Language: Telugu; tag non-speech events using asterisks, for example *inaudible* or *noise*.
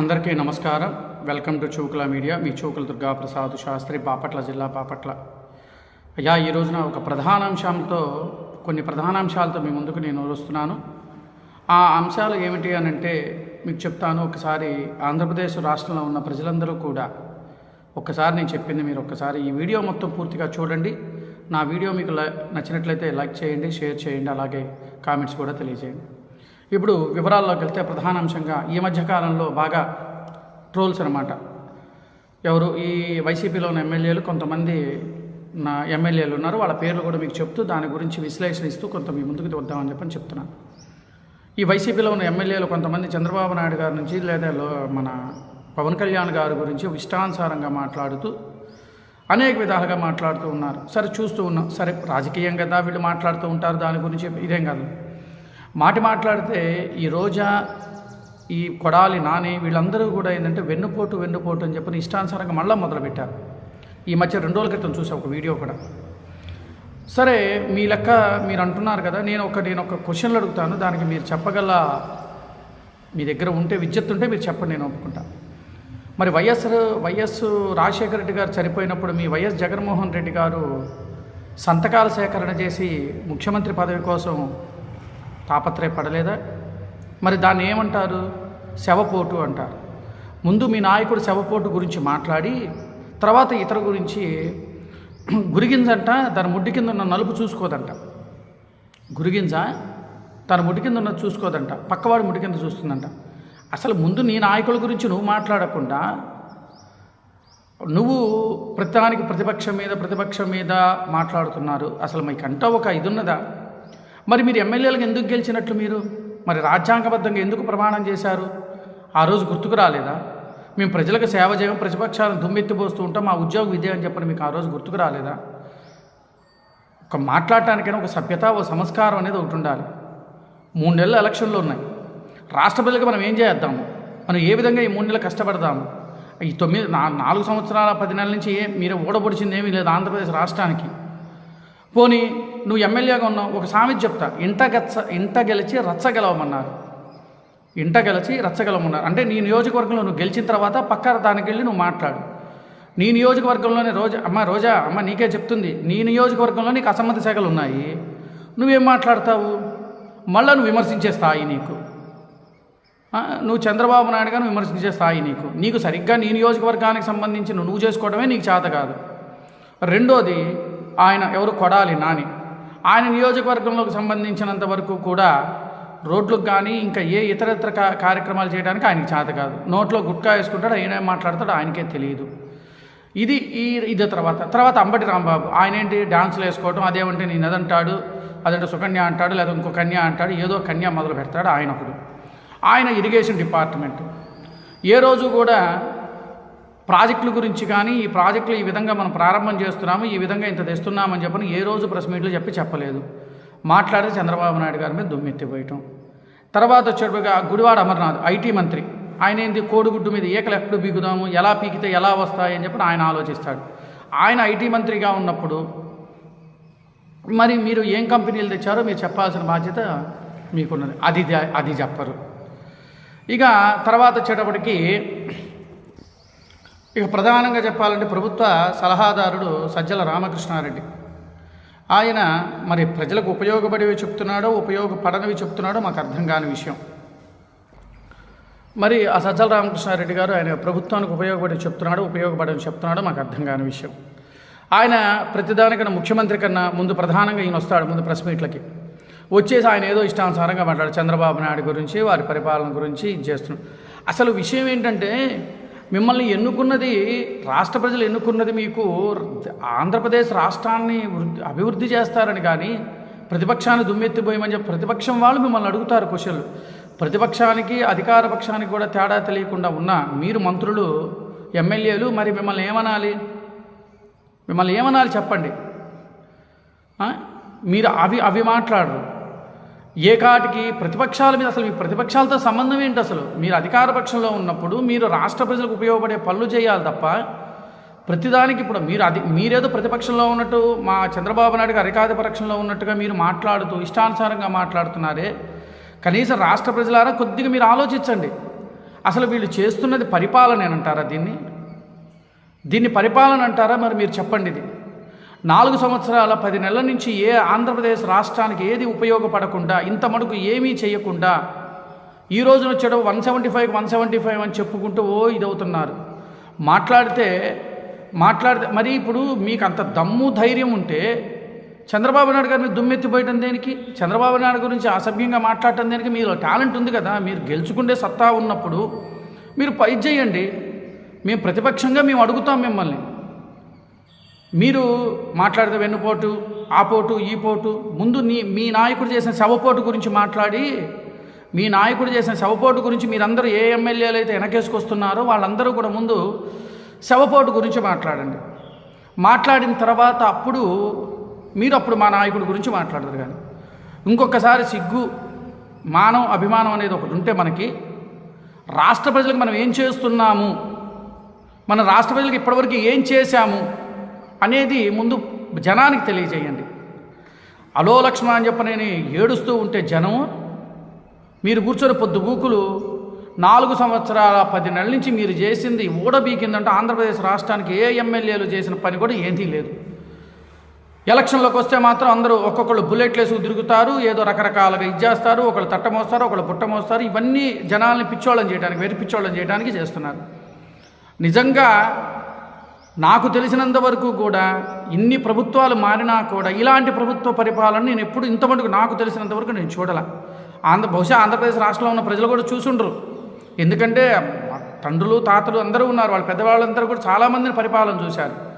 అందరికీ నమస్కారం. Welcome to Chukula media. మీ చూకుల దుర్గాప్రసాద్ శాస్త్రి బాపట్ల జిల్లా బాపట్ల. అయ్యా ఈ రోజున ఒక ప్రధాన అంశంతో కొన్ని ప్రధాన అంశాలతో మీ ముందుకు నేను వస్తున్నాను ఆ అంశాలు ఏమిటి అని అంటే మీకు చెప్తాను ఒకసారి ఆంధ్రప్రదేశ్ రాష్ట్రంలో ఉన్న ప్రజలందరూ కూడా ఒక్కసారి నేను చెప్పింది మీరు ఒక్కసారి ఈ వీడియో మొత్తం పూర్తిగా చూడండి. నా వీడియో మీకు నచ్చినట్లయితే లైక్ చేయండి షేర్ చేయండి అలాగే కామెంట్స్ కూడా తెలియజేయండి. ఇప్పుడు వివరాల్లోకి వెళ్తే ప్రధాన అంశంగా ఈ మధ్యకాలంలో బాగా ట్రోల్స్ అనమాట ఎవరు? ఈ వైసీపీలో ఉన్న ఎమ్మెల్యేలు కొంతమంది నా ఎమ్మెల్యేలు ఉన్నారు. వాళ్ళ పేర్లు కూడా మీకు చెప్తూ దాని గురించి విశ్లేషణ ఇస్తూ కొంత మీ ముందుకు వద్దామని చెప్పని చెప్తున్నాను. ఈ వైసీపీలో ఉన్న ఎమ్మెల్యేలు కొంతమంది చంద్రబాబు నాయుడు గారి నుంచి లేదా లో- మన పవన్ కళ్యాణ్ గారి గురించి ఇష్టానుసారంగా మాట్లాడుతూ అనేక విధాలుగా మాట్లాడుతూ ఉన్నారు. సరే చూస్తూ ఉన్నాం. సరే రాజకీయం కదా వీళ్ళు మాట్లాడుతూ ఉంటారు. దాని గురించి ఇదేం కాదు. మాటి మాట్లాడితే ఈ రోజా ఈ కొడాలి నాని వీళ్ళందరూ కూడా ఏంటంటే వెన్నుపోటు వెన్నుపోటు అని చెప్పని ఇష్టానుసారంగా మళ్ళీ మొదలుపెట్టారు. ఈ మధ్య రెండు రోజుల క్రితం చూసా ఒక వీడియో కూడా. సరే మీ లెక్క మీరు అంటున్నారు కదా నేను ఒక నేను ఒక క్వశ్చన్లు అడుగుతాను దానికి మీరు చెప్పగల మీ దగ్గర ఉంటే విద్యుత్ ఉంటే మీరు చెప్పండి నేను ఒప్పుకుంటా. మరి వైఎస్ వైఎస్ రాజశేఖర రెడ్డి గారు చనిపోయినప్పుడు మీ వైఎస్ జగన్మోహన్ రెడ్డి గారు సంతకాల సేకరణ చేసి ముఖ్యమంత్రి పదవి కోసం తాపత్రయపడలేదా? మరి దాన్ని ఏమంటారు? శవపోటు అంటారు. ముందు మీ నాయకుడు శవపోటు గురించి మాట్లాడి తర్వాత ఇతర గురించి *clears throat* గురిగింజంట దాని ముడ్డి కింద ఉన్న నలుపు చూసుకోదంట. గురిగింజ తన ముడి కింద ఉన్న చూసుకోదంట. పక్కవాడు ముడి కింద చూస్తుందంట. అసలు ముందు నీ నాయకుల గురించి నువ్వు మాట్లాడకుండా నువ్వు ప్రతిదానికి ప్రతిపక్షం మీద ప్రతిపక్షం మీద మాట్లాడుతున్నారు. అసలు మీకంటా ఒక ఇది ఉన్నదా? మరి మీరు ఎమ్మెల్యేలకు ఎందుకు గెలిచినట్లు మీరు? మరి రాజ్యాంగబద్ధంగా ఎందుకు ప్రమాణం చేశారు? ఆ రోజు గుర్తుకు రాలేదా? మేము ప్రజలకు సేవ చేయం ప్రతిపక్షాలను దుమ్మెత్తిపోస్తూ ఉంటాం మా ఉద్యోగం ఇదే అని చెప్పని మీకు ఆ రోజు గుర్తుకు రాలేదా? ఒక మాట్లాడటానికైనా ఒక సభ్యత ఒక సంస్కారం అనేది ఒకటి ఉండాలి. మూడు నెలలు ఎలక్షన్లు ఉన్నాయి. రాష్ట్ర ప్రజలకు మనం ఏం చేద్దాము? మనం ఏ విధంగా ఈ మూడు నెలలు కష్టపడదాము? ఈ తొమ్మిది నాలుగు సంవత్సరాల పది నెలల నుంచి ఏ మీరు ఓడబొడిచింది ఏమీ లేదు ఆంధ్రప్రదేశ్ రాష్ట్రానికి. పోనీ నువ్వు ఎమ్మెల్యేగా ఉన్నావు ఒక సామెత చెప్తా. ఇంట గచ్చ ఇంట గెలిచి రచ్చగలవమన్నారు ఇంట గెలిచి రచ్చగలవమన్నారు అంటే నీ నియోజకవర్గంలో నువ్వు గెలిచిన తర్వాత పక్క దానికి వెళ్ళి నువ్వు మాట్లాడు. నీ నియోజకవర్గంలోనే రోజా అమ్మ రోజా అమ్మ నీకే చెప్తుంది. నీ నియోజకవర్గంలో నీకు అసమ్మతి శాఖలు ఉన్నాయి. నువ్వేం మాట్లాడతావు? మళ్ళీ నువ్వు విమర్శించే స్థాయి నీకు. నువ్వు చంద్రబాబు నాయుడు గారిని విమర్శించే స్థాయి నీకు. నీకు సరిగ్గా నీ నియోజకవర్గానికి సంబంధించి నువ్వు చేసుకోవడమే నీకు చేత కాదు. రెండోది ఆయన ఎవరు కొడాలి నాని. ఆయన నియోజకవర్గంలోకి సంబంధించినంత వరకు కూడా రోడ్లకు కానీ ఇంకా ఏ ఇతర ఇతర కా- కార్యక్రమాలు చేయడానికి ఆయనకి చేత కాదు. నోట్లో గుట్కా వేసుకుంటాడు ఆయన ఏం మాట్లాడతాడో ఆయనకే తెలియదు. ఇది ఈ ఇది తర్వాత. తర్వాత అంబటి రాంబాబు. ఆయన ఏంటి డాన్సులు వేసుకోవటం అదేమంటే నేను అదంటాడు అదంటే సుకన్య అంటాడు లేదా ఇంకో కన్య అంటాడు ఏదో కన్య మొదలు పెడతాడు ఆయన ఒకడు ఆయన ఇరిగేషన్ డిపార్ట్మెంట్. ఏ రోజు కూడా ప్రాజెక్టుల గురించి కానీ ఈ ప్రాజెక్టులు ఈ విధంగా మనం ప్రారంభం చేస్తున్నాము ఈ విధంగా ఇంత తెస్తున్నామని చెప్పని ఏ రోజు ప్రెస్ మీట్లు చెప్పి చెప్పలేదు. మాట్లాడితే చంద్రబాబు నాయుడు గారి మీద దుమ్మెత్తిపోయటం. తర్వాత వచ్చేటప్పటిగా గుడివాడ అమర్నాథ్ ఐటీ మంత్రి. ఆయన ఏంది? కోడిగుడ్డు మీద ఏకలు ఎప్పుడు పీకుదాము ఎలా పీకితే ఎలా వస్తాయి అని చెప్పి ఆయన ఆలోచిస్తాడు. ఆయన ఐటీ మంత్రిగా ఉన్నప్పుడు మరి మీరు ఏం కంపెనీలు తెచ్చారో మీరు చెప్పాల్సిన బాధ్యత మీకున్నది. అది అది చెప్పరు. ఇక తర్వాత వచ్చేటప్పటికి ఇక ప్రధానంగా చెప్పాలంటే ప్రభుత్వ సలహాదారుడు సజ్జల రామకృష్ణారెడ్డి. ఆయన మరి ప్రజలకు ఉపయోగపడేవి చెప్తున్నాడో ఉపయోగపడనివి చెప్తున్నాడో మాకు అర్థం కాని విషయం. మరి ఆ సజ్జల రామకృష్ణారెడ్డి గారు ఆయన ప్రభుత్వానికి ఉపయోగపడి చెప్తున్నాడో ఉపయోగపడని చెప్తున్నాడో మాకు అర్థం కాని విషయం. ఆయన ప్రతిదానికన్నా ముఖ్యమంత్రి కన్నా ముందు ప్రధానంగా ఈయన వస్తాడు ముందు ప్రెస్ మీట్లకి. వచ్చేసి ఆయన ఏదో ఇష్టానుసారంగా మాట్లాడు చంద్రబాబు నాయుడు గురించి వారి పరిపాలన గురించి ఇది చేస్తున్నాడు. అసలు విషయం ఏంటంటే మిమ్మల్ని ఎన్నుకున్నది రాష్ట్ర ప్రజలు ఎన్నుకున్నది మీకు ఆంధ్రప్రదేశ్ రాష్ట్రాన్ని అభివృద్ధి చేస్తారని కానీ ప్రతిపక్షాన్ని దుమ్మెత్తిపోయమని చెప్పి ప్రతిపక్షం వాళ్ళు మిమ్మల్ని అడుగుతారు క్వశ్చన్లు. ప్రతిపక్షానికి అధికార పక్షానికి కూడా తేడా తెలియకుండా ఉన్న మీరు మంత్రులు ఎమ్మెల్యేలు మరి మిమ్మల్ని ఏమనాలి? మిమ్మల్ని ఏమనాలి చెప్పండి. మీరు అవి అవి మాట్లాడరు. ఏ కాటికి ప్రతిపక్షాల మీద అసలు మీ ప్రతిపక్షాలతో సంబంధం ఏంటి అసలు? మీరు అధికార పక్షంలో ఉన్నప్పుడు మీరు రాష్ట్ర ప్రజలకు ఉపయోగపడే పనులు చేయాలి తప్ప ప్రతిదానికి ఇప్పుడు మీరు అది మీరేదో ప్రతిపక్షంలో ఉన్నట్టు మా చంద్రబాబు నాయుడు గారు అధికార పక్షంలో ఉన్నట్టుగా మీరు మాట్లాడుతూ ఇష్టానుసారంగా మాట్లాడుతున్నారే కనీసం రాష్ట్ర ప్రజలారా కొద్దిగా మీరు ఆలోచించండి. అసలు వీళ్ళు చేస్తున్నది పరిపాలన అంటారా దీన్ని? దీన్ని పరిపాలన అంటారా? మరి మీరు చెప్పండి ఇది. నాలుగు సంవత్సరాల పది నెలల నుంచి ఏ ఆంధ్రప్రదేశ్ రాష్ట్రానికి ఏది ఉపయోగపడకుండా ఇంత మటుకు ఏమీ చేయకుండా ఈ రోజున వచ్చాడు one seventy five one seventy five అని చెప్పుకుంటూ ఓ ఇదవుతున్నారు. మాట్లాడితే మాట్లాడితే మరి ఇప్పుడు మీకు అంత దమ్ము ధైర్యం ఉంటే చంద్రబాబు నాయుడు గారిని దుమ్మెత్తిపోయటం దేనికి? చంద్రబాబు నాయుడు గురించి అసభ్యంగా మాట్లాడటం దేనికి? మీలో టాలెంట్ ఉంది కదా మీరు గెలుచుకుండే సత్తా ఉన్నప్పుడు మీరు పై చేయండి. మేము ప్రతిపక్షంగా మేము అడుగుతాం మిమ్మల్ని. మీరు మాట్లాడితే వెన్నుపోటు ఆ పోటు ఈ పోటు ముందు నీ మీ నాయకుడు చేసిన శవపోటు గురించి మాట్లాడి మీ నాయకుడు చేసిన శవపోటు గురించి మీరందరూ ఏ ఎమ్మెల్యేలు అయితే వెనకేసుకొస్తున్నారో వాళ్ళందరూ కూడా ముందు శవపోటు గురించి మాట్లాడండి. మాట్లాడిన తర్వాత అప్పుడు మీరు అప్పుడు మా నాయకుడి గురించి మాట్లాడరు కానీ. ఇంకొకసారి సిగ్గు మానవ అభిమానం అనేది ఒకటి ఉంటే మనకి రాష్ట్ర ప్రజలకు మనం ఏం చేస్తున్నాము? మన రాష్ట్ర ప్రజలకు ఇప్పటివరకు ఏం చేశాము? అనేది ముందు జనానికి తెలియజేయండి. అలో లక్ష్మణ అని చెప్పి నేను ఏడుస్తూ ఉంటే జనం మీరు కూర్చొని పొద్దు బూకులు నాలుగు సంవత్సరాల పది నెలల నుంచి మీరు చేసింది ఊడబీకిందంటే ఆంధ్రప్రదేశ్ రాష్ట్రానికి ఏ ఎమ్మెల్యేలు చేసిన పని కూడా ఏదీ లేదు. ఎలక్షన్లోకి వస్తే మాత్రం అందరూ ఒక్కొక్కళ్ళు బుల్లెట్లు వేసుకు తిరుగుతారు ఏదో రకరకాలుగా ఇచ్చేస్తారు ఒకళ్ళు తట్టమోస్తారు ఒకళ్ళు పుట్టమోస్తారు ఇవన్నీ జనాల్ని పిచ్చోళ్ళని చేయడానికి వెరి పిచ్చోళ్ళని చేయడానికి చేస్తున్నారు. నిజంగా నాకు తెలిసినంత వరకు కూడా ఇన్ని ప్రభుత్వాలు మారినా కూడా ఇలాంటి ప్రభుత్వ పరిపాలన నేను ఎప్పుడు ఇంతమటుకు నాకు తెలిసినంత వరకు నేను చూడాల. ఆంధ్ర బహుశా ఆంధ్రప్రదేశ్ రాష్ట్రంలో ఉన్న ప్రజలు కూడా చూసుండ్రు. ఎందుకంటే మా తండ్రులు తాతలు అందరూ ఉన్నారు. వాళ్ళ పెద్దవాళ్ళందరూ కూడా చాలామందిని పరిపాలన చూశారు.